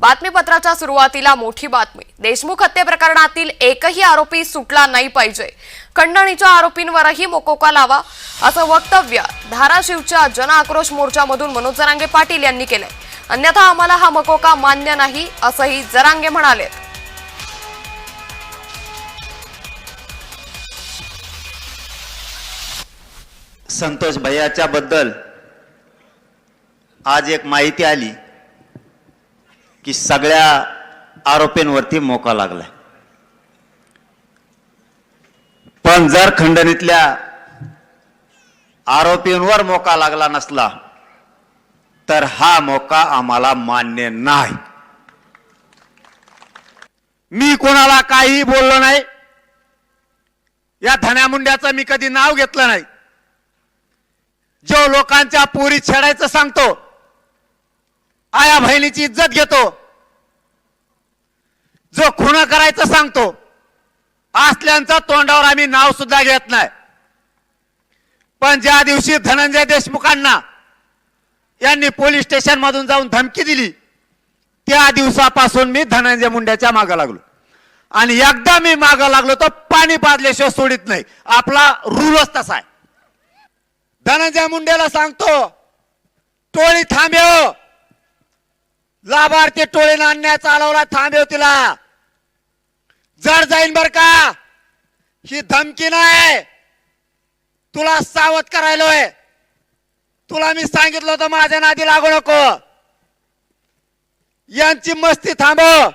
बातमीपत्राच्या सुरुवातीला मोठी बातमी. देशमुख हत्ये प्रकरणातील एकही आरोपी सुटला नाही पाहिजे. खंडणीच्या आरोपींवरही मोकोका लावा असं वक्तव्य धाराशिवच्या जन आक्रोश मोर्चामधून मनोज जरांगे पाटील यांनी केलंय. अन्यथा आम्हाला हा मकोका मान्य नाही असंही जरांगे म्हणाले. संतोष भैयाच्या बद्दल आज एक माहिती आली. की सगळ्या आरोपींवरती मोका लागलाय. पण जर खंडणीतल्या आरोपींवर मोका लागला नसला तर हा मोका आम्हाला मान्य नाही. मी कोणाला काहीही बोललो नाही. या धन्या मुंड्याचं मी कधी नाव घेतलं नाही. जो लोकांच्या पोरी छेडायचं सांगतो आया बहिणीची इज्जत घेतो. जो खुन करायचं सांगतो असल्यांचा तोंडावर आम्ही नाव सुद्धा घेत नाही. पण ज्या दिवशी धनंजय देशमुखांना यांनी पोलीस स्टेशन मधून जाऊन धमकी दिली त्या दिवसापासून मी धनंजय मुंड्याच्या मागं लागलो. आणि एकदा मी मागं लागलो तर पाणी पाजल्याशिवाय सोडित नाही. आपला रूलच तसा आहे. धनंजय मुंडेला सांगतो टोळी थांबेव. लाभार्थी टोळीनं अन्याय चालवला थांबेव तिला. जड जाईन बर का? ही धमकी नाही. तुला सावध करायलोय तुला मी सांगितलं होतं माझ्या नादी लागू नको. यांची मस्ती थांबव.